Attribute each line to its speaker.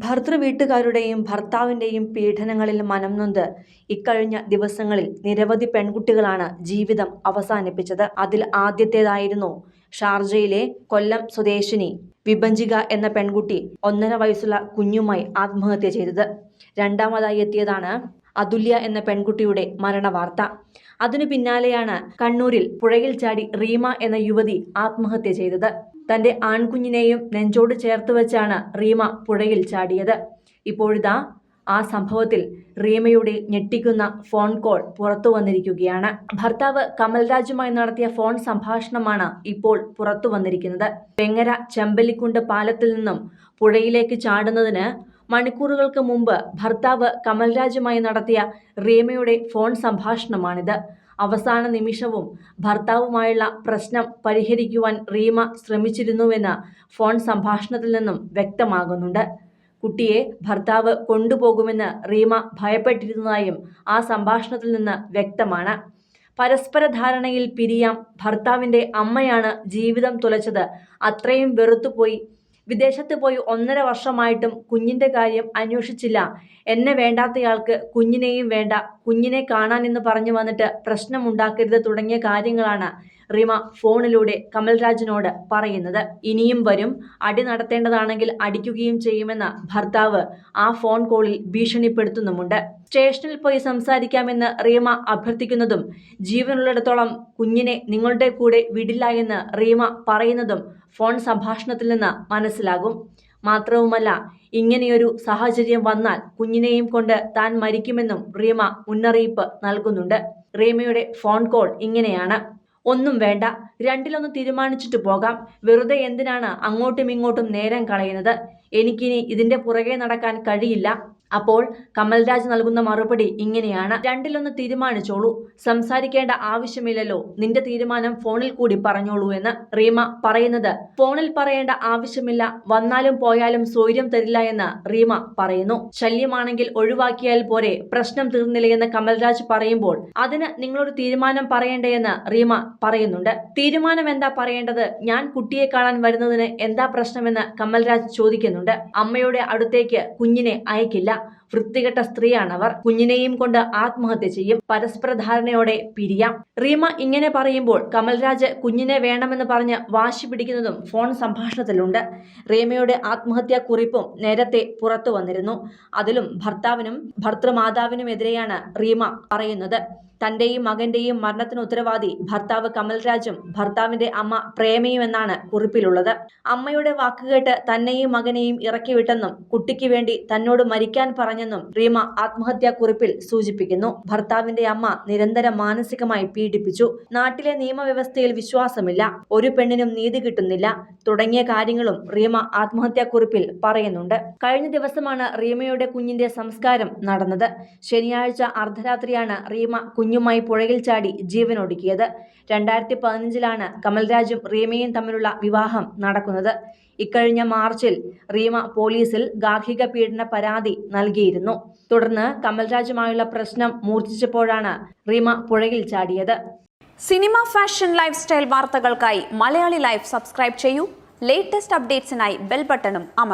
Speaker 1: ഭർതൃ വീട്ടുകാരുടെയും ഭർത്താവിന്റെയും പീഡനങ്ങളിൽ മനം നൊന്ത് ഇക്കഴിഞ്ഞ ദിവസങ്ങളിൽ നിരവധി പെൺകുട്ടികളാണ് ജീവിതം അവസാനിപ്പിച്ചത്. അതിൽ ആദ്യത്തേതായിരുന്നു ഷാർജയിലെ കൊല്ലം സ്വദേശിനി വിഭഞ്ചിക എന്ന പെൺകുട്ടി ഒന്നര വയസ്സുള്ള കുഞ്ഞുമായി ആത്മഹത്യ ചെയ്തത്. രണ്ടാമതായി എത്തിയതാണ് അതുല്യ എന്ന പെൺകുട്ടിയുടെ മരണവാർത്ത. അതിനു പിന്നാലെയാണ് കണ്ണൂരിൽ പുഴയിൽ ചാടി റീമ എന്ന യുവതി ആത്മഹത്യ ചെയ്തത്. തന്റെ ആൺകുഞ്ഞിനെയും നെഞ്ചോട് ചേർത്ത് വെച്ചാണ് റീമ പുഴയിൽ ചാടിയത്. ഇപ്പോഴിതാ ആ സംഭവത്തിൽ റീമയുടെ ഞെട്ടിക്കുന്ന ഫോൺ കോൾ പുറത്തു വന്നിരിക്കുകയാണ്. ഭർത്താവ് കമൽരാജുമായി നടത്തിയ ഫോൺ സംഭാഷണമാണ് ഇപ്പോൾ പുറത്തു വന്നിരിക്കുന്നത്. വെങ്ങര ചെമ്പല്ലിക്കുണ്ട് പാലത്തിൽ നിന്നും പുഴയിലേക്ക് ചാടുന്നതിന് മണിക്കൂറുകൾക്ക് മുമ്പ് ഭർത്താവ് കമൽരാജുമായി നടത്തിയ റീമയുടെ ഫോൺ സംഭാഷണമാണിത്. അവസാന നിമിഷവും ഭർത്താവുമായുള്ള പ്രശ്നം പരിഹരിക്കുവാൻ റീമ ശ്രമിച്ചിരുന്നുവെന്ന് ഫോൺ സംഭാഷണത്തിൽ നിന്നും വ്യക്തമാകുന്നുണ്ട്. കുട്ടിയെ ഭർത്താവ് കൊണ്ടുപോകുമെന്ന് റീമ ഭയപ്പെട്ടിരുന്നതായും ആ സംഭാഷണത്തിൽ നിന്ന് വ്യക്തമാണ്. പരസ്പര ധാരണയിൽ പിരിയാം ഭർത്താവിന്റെ അമ്മയാണ് ജീവിതം തുലച്ചത്. അത്രയും വെറുത്തുപോയി വിദേശത്ത് പോയി ഒന്നര വർഷമായിട്ടും കുഞ്ഞിന്റെ കാര്യം അന്വേഷിച്ചില്ല. എന്നെ വേണ്ടാത്തയാൾക്ക് കുഞ്ഞിനെയും വേണ്ട കുഞ്ഞിനെ കാണാൻ എന്ന് പറഞ്ഞു വന്നിട്ട് പ്രശ്നമുണ്ടാക്കരുത് തുടങ്ങിയ കാര്യങ്ങളാണ്. റിമ ഫോണിലൂടെ കമൽരാജിനോട് പറയുന്നത്. ഇനിയും വരും. അടി നടത്തേണ്ടതാണെങ്കിൽ അടിക്കുകയും ചെയ്യുമെന്ന ഭർത്താവ് ആ ഫോൺ കോളിൽ ഭീഷണിപ്പെടുത്തുന്നുമുണ്ട്. സ്റ്റേഷനിൽ പോയി സംസാരിക്കാമെന്ന് റീമ അഭ്യർത്ഥിക്കുന്നതും ജീവനുള്ളിടത്തോളം കുഞ്ഞിനെ നിങ്ങളുടെ കൂടെ വിടില്ല എന്ന് റീമ പറയുന്നതും ഫോൺ സംഭാഷണത്തിൽ നിന്ന് മനസ്സിലാകും. മാത്രവുമല്ല ഇങ്ങനെയൊരു സാഹചര്യം വന്നാൽ കുഞ്ഞിനെയും കൊണ്ട് താൻ മരിക്കുമെന്നും റീമ മുന്നറിയിപ്പ് നൽകുന്നുണ്ട്. റീമയുടെ ഫോൺ കോൾ ഇങ്ങനെയാണ്. ഒന്നും വേണ്ട. രണ്ടിലൊന്ന് തീരുമാനിച്ചിട്ട് പോകാം. വെറുതെ എന്തിനാണ് അങ്ങോട്ടും ഇങ്ങോട്ടും നേരം കളയുന്നത്? എനിക്കിനി ഇതിന്റെ പുറകെ നടക്കാൻ കഴിയില്ല. അപ്പോൾ കമൽരാജ് നൽകുന്ന മറുപടി ഇങ്ങനെയാണ്. രണ്ടിലൊന്ന് തീരുമാനിച്ചോളൂ. സംസാരിക്കേണ്ട ആവശ്യമില്ലല്ലോ. നിന്റെ തീരുമാനം ഫോണിൽ കൂടി പറഞ്ഞോളൂ എന്ന് റീമ പറയുന്നത്. ഫോണിൽ പറയേണ്ട ആവശ്യമില്ല. വന്നാലും പോയാലും സ്വൈര്യം തരില്ല എന്ന് റീമ പറയുന്നു. ശല്യമാണെങ്കിൽ ഒഴിവാക്കിയാൽ പോരെ. പ്രശ്നം തീർന്നില്ല കമൽരാജ് പറയുമ്പോൾ അതിന് നിങ്ങളൊരു തീരുമാനം പറയേണ്ടതെന്ന് റീമ പറയുന്നുണ്ട്. തീരുമാനം എന്താ പറയേണ്ടത്? ഞാൻ കുട്ടിയെ കാണാൻ വരുന്നതിന് എന്താ പ്രശ്നമെന്ന് കമൽരാജ് ചോദിക്കുന്നുണ്ട്. അമ്മയുടെ അടുത്തേക്ക് കുഞ്ഞിനെ അയക്കില്ല. verdad വൃത്തികെട്ട സ്ത്രീയാണവർ. കുഞ്ഞിനെയും കൊണ്ട് ആത്മഹത്യ ചെയ്യും. പരസ്പര ധാരണയോടെ പിരിയാം. റീമ ഇങ്ങനെ പറയുമ്പോൾ കമൽരാജ് കുഞ്ഞിനെ വേണമെന്ന് പറഞ്ഞ് വാശി പിടിക്കുന്നതും ഫോൺ സംഭാഷണത്തിലുണ്ട്. റീമയുടെ ആത്മഹത്യാ കുറിപ്പും നേരത്തെ പുറത്തു വന്നിരുന്നു. അതിലും ഭർത്താവിനും ഭർത്തൃമാതാവിനുമെതിരെയാണ് റീമ പറയുന്നത്. തന്റെയും മകന്റെയും മരണത്തിന് ഉത്തരവാദി ഭർത്താവ് കമൽരാജും ഭർത്താവിന്റെ അമ്മ പ്രേമയും എന്നാണ് കുറിപ്പിലുള്ളത്. അമ്മയുടെ വാക്കുകേട്ട് തന്നെയും മകനെയും ഇറക്കിവിട്ടെന്നും കുട്ടിക്ക് വേണ്ടി തന്നോട് മരിക്കാൻ പറഞ്ഞെന്നും റീമ ആത്മഹത്യാ കുറിപ്പിൽ സൂചിപ്പിക്കുന്നു. ഭർത്താവിന്റെ അമ്മ നിരന്തരം മാനസികമായി പീഡിപ്പിച്ചു. നാട്ടിലെ നിയമവ്യവസ്ഥയിൽ വിശ്വാസമില്ല. ഒരു പെണ്ണിനും നീതി കിട്ടുന്നില്ല. തുടങ്ങിയ കാര്യങ്ങളും റീമ ആത്മഹത്യാ കുറിപ്പിൽ പറയുന്നുണ്ട്. കഴിഞ്ഞ ദിവസമാണ് റീമയുടെ കുഞ്ഞിന്റെ സംസ്കാരം നടന്നത്. ശനിയാഴ്ച അർദ്ധരാത്രിയാണ് റീമ കുഞ്ഞുമായി പുഴയിൽ ചാടി ജീവനൊടുക്കിയത്. രണ്ടായിരത്തി പതിനഞ്ചിലാണ് കമൽരാജും റീമയും തമ്മിലുള്ള വിവാഹം നടക്കുന്നത്. ഇക്കഴിഞ്ഞ മാർച്ചിൽ റീമ പോലീസിൽ ഗാർഹിക പീഡന പരാതി നൽകിയിരുന്നു. തുടർന്ന് കമൽരാജുമായുള്ള പ്രശ്നം മൂർച്ഛിച്ചപ്പോഴാണ് റീമ പുഴയിൽ ചാടിയത്.
Speaker 2: സിനിമ ഫാഷൻ ലൈഫ് സ്റ്റൈൽ വാർത്തകൾക്കായി മലയാളി ലൈഫ് സബ്സ്ക്രൈബ് ചെയ്യൂ. ലേറ്റസ്റ്റ് അപ്ഡേറ്റ്സിനായി ബെൽ ബട്ടണും അമർ